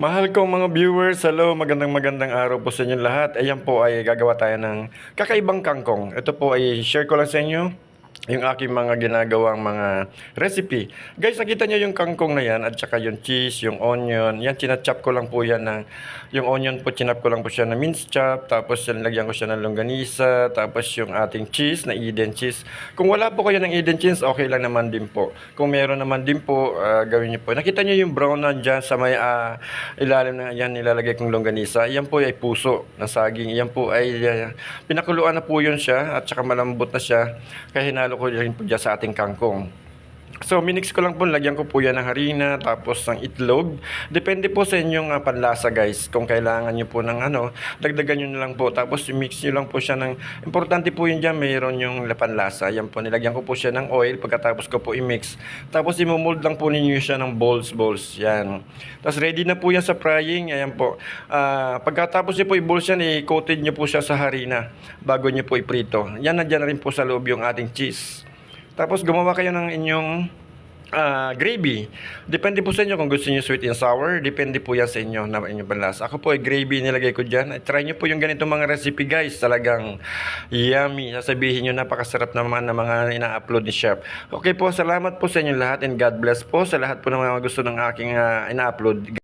Mahal kong mga viewers, hello, magandang magandang araw po sa inyo lahat. Ayan po ay gagawa tayo ng kakaibang kangkong. Ito po ay share ko lang sa inyo yung aking mga ginagawang mga recipe. Guys, nakita nyo yung kangkong na yan at saka yung cheese, yung onion. Yan, chinachop ko lang po yan ng, yung onion po, chinap ko lang po siya na minced chop. Tapos yan, lagyan ko siya ng longganisa. Tapos yung ating cheese na Eden cheese. Kung wala po kayo ng Eden cheese, okay lang naman din po. Kung meron naman din po, ah, gawin nyo po. Nakita nyo yung brown na dyan sa may ah, ilalim na yan, nilalagay kong longganisa. Yan po ay puso ng saging. Yan po ay ah, pinakuluan na po yun siya at saka malambot na siya. Kaya ko rin po dyan sa ating kangkong. So, minix ko lang po, lagyan ko po yan ng harina, tapos ng itlog. Depende po sa inyong ah, panlasa, guys. Kung kailangan nyo po ng ano, dagdagan nyo na lang po. Tapos, mix nyo lang po siya ng, importante po yun dyan, mayroon yung panlasa. Yan po, nilagyan ko po siya ng oil, pagkatapos ko po i-mix. Tapos, imumold lang po ninyo siya ng balls, balls. Yan. Tapos, ready na po yan sa frying. Ayan po. Ah, pagkatapos nyo po i-balls yan, i-coated nyo po siya sa harina bago nyo po iprito. Yan, nandiyan na rin po sa loob yung ating cheese. Tapos gumawa kayo ng inyong ah, gravy. Depende po sa inyo kung gusto niyo sweet and sour. Depende po yan sa inyo na inyong panlasa. Ako po ay gravy nilagay ko dyan. Try niyo po yung ganito mga recipe guys. Talagang yummy. Sasabihin nyo napakasarap naman ng mga ina-upload ni Chef. Okay po, salamat po sa inyo lahat and God bless po sa lahat po ng mga gusto ng aking ah, ina-upload.